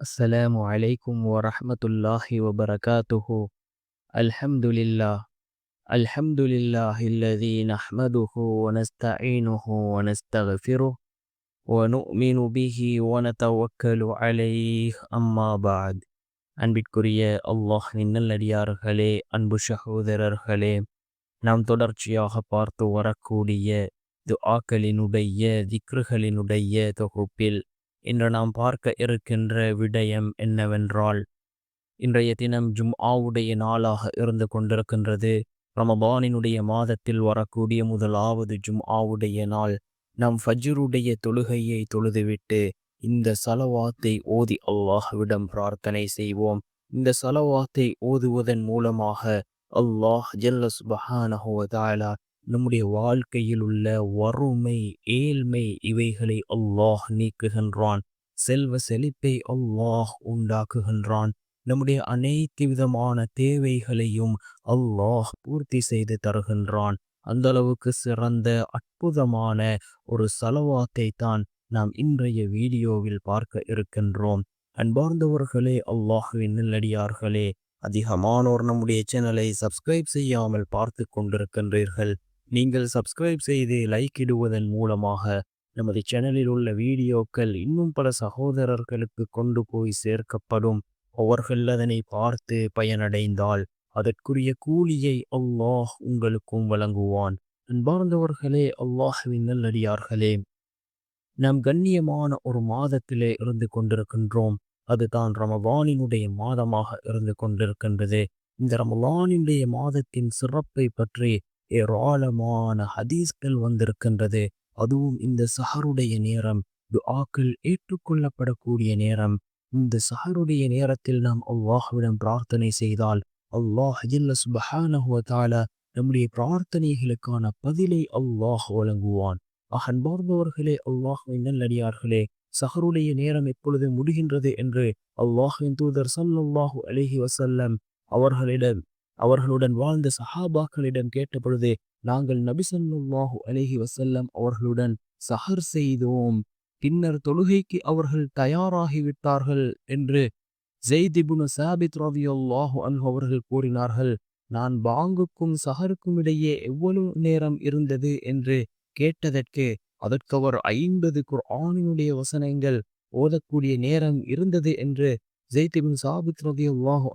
السلام عليكم ورحمة الله وبركاته الحمد لله الحمد لله الذي نحمده ونستعينه ونستغفره ونؤمن به ونتوكل عليه أما بعد அன்பிற்குரிய அல்லாஹின் நல்லடியார்களே அன்பு சகோதரர்களே நாம் தொடர்ச்சியாக பார்த்து வரக்கூடிய துஆக்களினுடைய திக்ருகளினுடைய தொகுப்பில் இன்று நாம் பார்க்க இருக்கின்ற விடயம் என்னவென்றால் இன்றைய தினம் ஜும் ஆவுடைய நாளாக இருந்து கொண்டிருக்கின்றது. ரமபானினுடைய மாதத்தில் வரக்கூடிய முதலாவது ஜும் ஆவுடைய நாள். நாம் ஃபஜ்ருடைய தொழுகையை தொழுதுவிட்டு இந்த சலவாத்தை ஓதி அல்லாஹ்விடம் பிரார்த்தனை செய்வோம். இந்த சலவாத்தை ஓதுவதன் மூலமாக அல்லாஹ் ஜல்லஸ் சுபஹானஹு நம்முடைய வாழ்க்கையில் உள்ள வறுமை ஏழ்மை இவைகளை அல்லாஹ் நீக்குகின்றான். செல்வ செழிப்பை அல்லாஹ் உண்டாக்குகின்றான். நம்முடைய அனைத்து விதமான தேவைகளையும் அல்லாஹ் பூர்த்தி செய்து தருகின்றான். அந்த அளவுக்கு சிறந்த அற்புதமான ஒரு செலவாத்தை தான் நாம் இன்றைய வீடியோவில் பார்க்க இருக்கின்றோம். அன்பார்ந்தவர்களே அல்லாஹுவின் நல்லடியார்களே அதிகமானோர் நம்முடைய சேனலை சப்ஸ்கிரைப் செய்யாமல் பார்த்து கொண்டிருக்கின்றீர்கள். நீங்கள் சப்ஸ்கிரைப் செய்து லைக் இடுவதன் மூலமாக நமது சேனலில் உள்ள வீடியோக்கள் இன்னும் பல சகோதரர்களுக்கு கொண்டு போய் சேர்க்கப்படும். அவர்கள் அதனை பார்த்து பயனடைந்தால் அதற்குரிய கூலியை அல்லாஹ் உங்களுக்கும் வழங்குவான். அன்பார்ந்தவர்களே அல்லாஹுவின் நல்லடியார்களே நாம் கண்ணியமான ஒரு மாதத்திலே இருந்து கொண்டிருக்கின்றோம். அதுதான் ரமவானினுடைய மாதமாக இருந்து கொண்டிருக்கின்றது. இந்த ரமலானினுடைய மாதத்தின் சிறப்பை பற்றி ஏராளமான ஹதீஸ்கள் வந்திருக்கின்றது. அதுவும் இந்த சஹருடைய நேரம் துஆக்கள் ஏற்றுக்கொள்ளப்படக்கூடிய நேரம். இந்த சஹருடைய நேரத்தில் நாம் அல்லாஹ்விடம் பிரார்த்தனை செய்தால் அல்லாஹ் ஜில்ல நம்முடைய பிரார்த்தனைகளுக்கான பதிலை அல்லாஹ் வழங்குவான். அன்பர்ந்தவர்களே அல்லாஹுவின் நல்லடியார்களே சஹருடைய நேரம் எப்பொழுது முடிகின்றது என்று அல்லாஹின் தூதர் சல்லாஹூ அலஹி வசல்லம் அவர்களிடம் அவர்களுடன் வாழ்ந்த சஹாபாக்களிடம் கேட்டபொழுது நாங்கள் நபிசல்லாஹு அலஹி வசல்லம் அவர்களுடன் சஹர் செய்தோம். பின்னர் தொழுகைக்கு அவர்கள் தயாராகிவிட்டார்கள் என்று ஜெய்திபுனு சாபித் ரவியுல்லாஹு அன்ஹு அவர்கள் கூறினார்கள். நான் பாங்குக்கும் சஹருக்கும் இடையே எவ்வளவு நேரம் இருந்தது? என்று கேட்டதற்கு அதற்கு அவர் ஐம்பது குர்ஆனினுடைய வசனங்கள் ஓதக்கூடிய நேரம் இருந்தது என்று ஜெய்திபின் சாபித் ரதி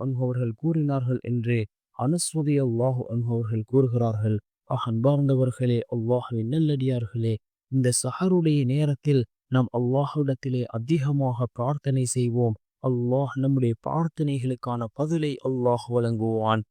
அன்ஹு அவர்கள் கூறினார்கள் என்று அனுஸ்மதி அல்லாஹு அன்ஹவர்கள் கூறுகிறார்கள் அன்பார்ந்தவர்களே அல்லாஹுவின் நல்லடியார்களே இந்த சஹருடைய நேரத்தில் நாம் அல்லாஹுடத்திலே அதிகமாக பிரார்த்தனை செய்வோம். அல்லாஹ் நம்முடைய பிரார்த்தனைகளுக்கான பதிலை அல்லாஹ் வழங்குவான்.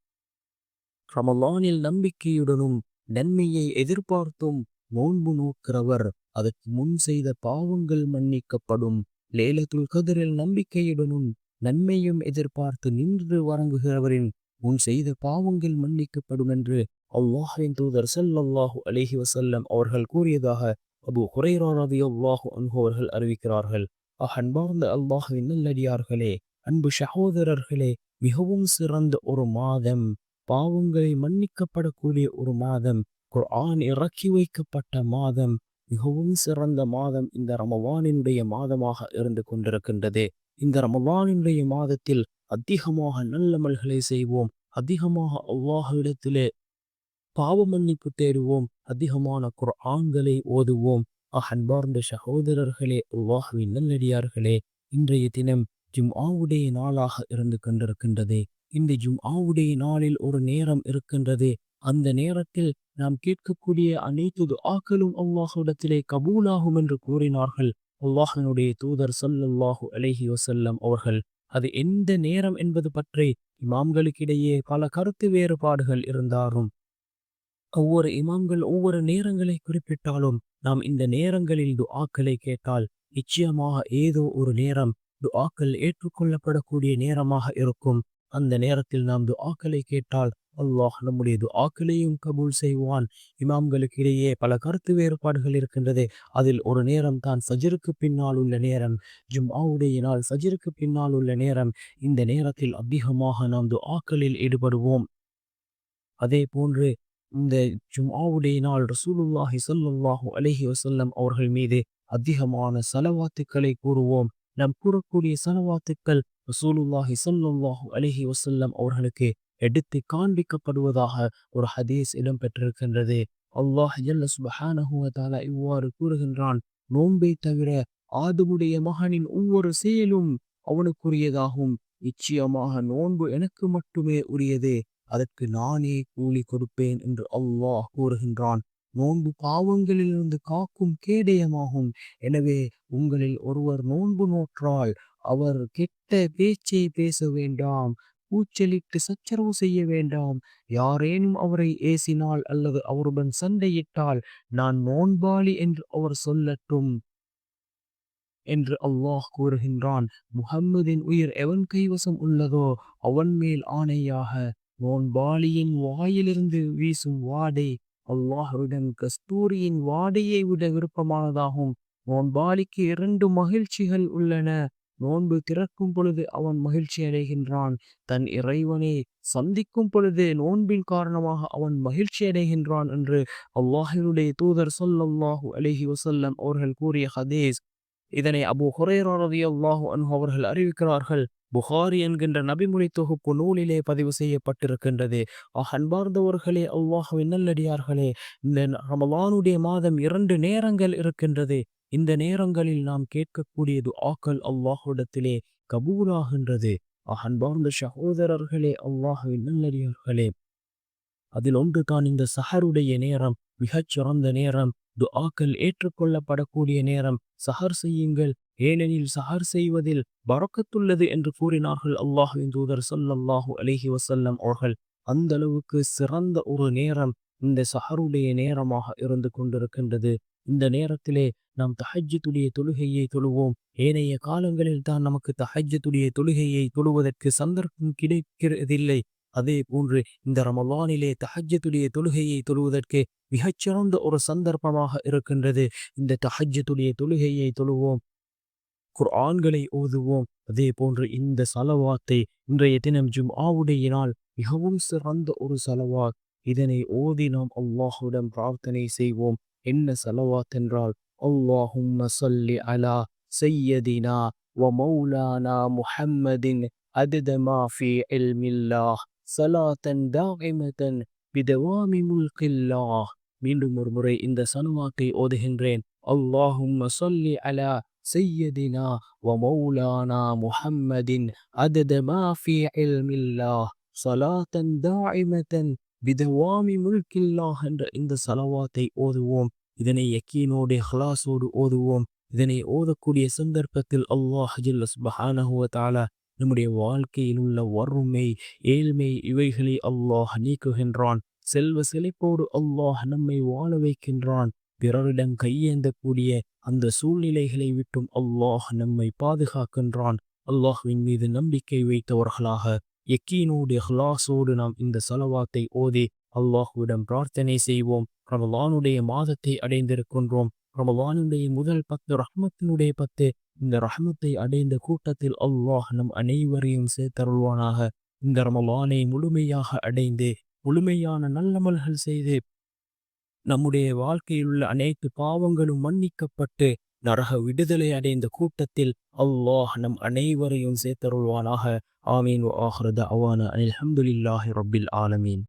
ரமலானில் நம்பிக்கையுடனும் நன்மையை எதிர்பார்த்தும் நோன்பு நோக்கிறவர் அதற்கு முன் செய்த பாவங்கள் மன்னிக்கப்படும். லேலத்துல் கதிரில் நம்பிக்கையுடனும் நன்மையும் எதிர்பார்த்து நின்று வழங்குகிறவரின் உன் செய்த பாவங்கள் மன்னிக்கப்படும் என்று அல்லாஹின் தூதர் சல்லல்லாஹு அலிஹி வசல்லம் அவர்கள் கூறியதாக அபு ஹுரைரா அல்லாஹு அன்பு அவர்கள் அறிவிக்கிறார்கள். அன்பார்ந்த அல்லாஹுவின் நல்லடியார்களே அன்பு சகோதரர்களே மிகவும் சிறந்த ஒரு மாதம். பாவங்களை மன்னிக்கப்படக்கூடிய ஒரு மாதம். குர்ஆன் இறக்கி வைக்கப்பட்ட மாதம். மிகவும் சிறந்த மாதம் இந்த ரமவானினுடைய மாதமாக இருந்து கொண்டிருக்கின்றது. இந்த ரமவானினுடைய மாதத்தில் அதிகமாக நல்லமல்களை செய்வோம். அதிகமாக அல்லாஹிடத்திலே பாவ மன்னிப்பு தேடுவோம். அதிகமான குர்ஆன்களை ஓதுவோம். அன்பார்ந்த சகோதரர்களே அல்லாஹுவின் நல்லடியார்களே இன்றைய தினம் ஜும் ஆவுடைய நாளாக இருந்து கொண்டிருக்கின்றது. இந்த ஜும் ஆவுடைய நாளில் ஒரு நேரம் இருக்கின்றது. அந்த நேரத்தில் நாம் கேட்கக்கூடிய அனைத்து ஆக்களும் அல்லாஹுடத்திலே கபூலாகும் என்று கூறினார்கள். அல்லாஹனுடைய தூதர் சல்லல்லாஹு அலஹி வசல்லம் அவர்கள் அது எந்த நேரம் என்பது பற்றி இமாம்களுக்கிடையே பல கருத்து வேறுபாடுகள் இருந்தாலும் ஒவ்வொரு இமாம்கள் ஒவ்வொரு நேரங்களை குறிப்பிட்டாலும் நாம் இந்த நேரங்களில் துஆக்களை கேட்டால் நிச்சயமாக ஏதோ ஒரு நேரம் துஆக்கள் ஏற்றுக்கொள்ளப்படக்கூடிய நேரமாக இருக்கும். அந்த நேரத்தில் நாம் துஆக்களை கேட்டால் அல்லாஹ் நம்முடைய துஆக்களையும் கபூல் செய்வான். இமாம்களுக்கு இடையே பல கருத்து வேறுபாடுகள் இருக்கின்றது. அதில் ஒரு நேரம் தான் சஜருக்கு பின்னால் உள்ள நேரம். ஜும்ஆவுடைய நாள் சஜருக்கு பின்னால் உள்ள நேரம். இந்த நேரத்தில் அதிகமாக நாம் துஆக்களில் ஈடுபடுவோம். அதே போன்று இந்த ஜும்ஆவுடைய நாள் ரசூலுல்லாஹி ஸல்லல்லாஹு அலஹி வசல்லம் அவர்கள் மீது அதிகமான செலவாத்துக்களை கூறுவோம். நம் கூறக்கூடிய செலவாத்துக்கள் ரசூலுல்லாஹி ஸல்லல்லாஹு அலஹி வசல்லம் அவர்களுக்கு எடுத்து காண்பிக்கப்படுவதாக ஒரு ஹதீஸ் இடம்பெற்றிருக்கின்றது. அல்லாஹ் ஜல்ல சுபஹானஹு இவ்வாறு கூறுகின்றான் நோன்பை தவிர ஆதுமுடைய மகனின் ஒவ்வொரு செயலும் அவனுக்குரியதாகும். நிச்சயமாக நோன்பு எனக்கு மட்டுமே உரியது அதற்கு நானே கூலி கொடுப்பேன் என்று அல்லாஹ் கூறுகின்றான். நோன்பு பாவங்களிலிருந்து காக்கும் கேடயமாகும். எனவே உங்களில் ஒருவர் நோன்பு நோற்றால் அவர் கெட்ட பேச்சை பேச வேண்டாம். கூச்சலிட்டு சச்சரவு செய்ய வேண்டாம். யாரேனும் அவரை ஏசினால் அல்லது அவருடன் சண்டையிட்டால் நான் நோன்பாளி என்று அவர் சொல்லட்டும். என்று அல்லாஹ் கூறுகின்றான். முகம்மதின் உயிர் எவன் கைவசம் உள்ளதோ அவன் மேல் ஆணையாக நோன்பாளியின் வாயிலிருந்து வீசும் வாடை அல்லாஹுடன் கஸ்தூரியின் வாடையை விட விருப்பமானதாகும். நோன்பாளிக்கு இரண்டு மகிழ்ச்சிகள் உள்ளன. நோன்பு திறக்கும் பொழுது அவன் மகிழ்ச்சி அடைகின்றான். தன் இறைவனை சந்திக்கும் பொழுது நோன்பின் காரணமாக அவன் மகிழ்ச்சி அடைகின்றான் என்று அல்லாஹினுடைய தூதர் சொல்லல்லாஹு அலிஹி வசல்லம் அவர்கள் கூறிய ஹதீஸ். இதனை அபு ஹுரேரா அல்லாஹு அன்ஹு அவர்கள் அறிவிக்கிறார்கள். புகாரி என்கின்ற நபிமொழி தொகுப்பு நூலிலே பதிவு செய்யப்பட்டிருக்கின்றது. அன்பார்ந்தவர்களே அல்லாஹுவின் நல்லடியார்களே இந்த ரமலானுடைய மாதம் இரண்டு நேரங்கள் இருக்கின்றது. இந்த நேரங்களில் நாம் கேட்கக்கூடியது ஆக்கள் அல்லாஹுடத்திலே கபூலாகின்றது. அன்பார்ந்த சகோதரர்களே அல்லாஹுவின் நல்லடியார்களே. அதில் ஒன்று தான் இந்த சஹருடைய நேரம் மிகச் சிறந்த நேரம் துஆக்கள் ஏற்றுக்கொள்ளப்படக்கூடிய நேரம். சஹர் செய்யுங்கள் ஏனெனில் சஹர் செய்வதில் பறக்கத்துள்ளது என்று கூறினார்கள் அல்லாஹுவின் தூதர் சொல்லல்லாஹு அலிஹி வசல்லம் அவர்கள். அந்த அளவுக்கு சிறந்த ஒரு நேரம் இந்த சஹருடைய நேரமாக இருந்து கொண்டிருக்கின்றது. இந்த நேரத்திலே நாம் தஹஜத்துடைய தொழுகையை தொழுவோம். ஏனைய காலங்களில் தான் நமக்கு தஹஜத்துடைய தொழுகையை தொழுவதற்கு சந்தர்ப்பம் கிடைக்கிறதில்லை. அதே போன்று இந்த ரமலானிலே தஹஜத்துடைய தொழுகையை தொழுவதற்கு மிகச்சிறந்த ஒரு சந்தர்ப்பமாக இருக்கின்றது. இந்த தஹஜத்துடைய தொழுகையை தொழுவோம். குர்ஆன்களை ஓதுவோம். அதே போன்று இந்த சலவாத்தை இன்றைய தினம் ஜும் ஆவுடைய நாள் மிகவும் சிறந்த ஒரு சலவாத். இதனை ஓதி நாம் அல்லாஹுடன் பிரார்த்தனை செய்வோம் என்ன சலவாத் என்றால் அல்லாஹும் சல்லி அலா சையதினா ومولانا محمد عدد ما في علم الله صلاة دائمة بدوام ملك الله மீண்டும் ஒரு முறை இந்த சனுவாக்கை ஓதுகின்றேன் அல்லாஹும் சொல்லி அலா سيدنا ومولانا محمد عدد ما في علم الله صلاة دائمة விதவாமி முழுக்கில்லா என்ற இந்த சலவாத்தை ஓதுவோம். இதனை யக்கீனோடு ஹலாஸோடு ஓதுவோம். இதனை ஓதக்கூடிய சந்தர்ப்பத்தில் அல்லாஹ் ஜில்லஸ்பஹானஹுவத்தாலா நம்முடைய வாழ்க்கையில் உள்ள வறுமை ஏழ்மை இவைகளை அல்லாஹ் நீக்குகின்றான். செல்வ செழிப்போடு அல்லாஹ் நம்மை வாழ வைக்கின்றான். பிறரிடம் கையேந்தக்கூடிய அந்த சூழ்நிலைகளை விட்டும் அல்லாஹ் நம்மை பாதுகாக்கின்றான். அல்லாஹ்வின் மீது நம்பிக்கை வைத்தவர்களாக எக்கீனோடு ஹ்லாஸோடு நாம் இந்த சலவாத்தை ஓதி அல்லாஹுவிடம் பிரார்த்தனை செய்வோம். ரமலானுடைய மாதத்தை அடைந்திருக்கின்றோம். ரமலானுடைய முதல் பத்து ரஹ்மத்தினுடைய பத்து இந்த ரஹ்மத்தை அடைந்த கூட்டத்தில் அல்லாஹ் நம் அனைவரையும் சேர்த்தருள்வானாக. இந்த ரமலானை முழுமையாக அடைந்து முழுமையான நல்லமல்கள் செய்து நம்முடைய வாழ்க்கையில் உள்ள அனைத்து பாவங்களும் மன்னிக்கப்பட்டு நரக விடுதலை அடைந்த கூட்டத்தில் அல்லாஹ் நம் அனைவரையும் சேர்த்தருள்வானாக. ஆமீன் ஆஹ்ரத அவான அனில் அஹமதுல்லாஹி ரபில் ஆலமீன்.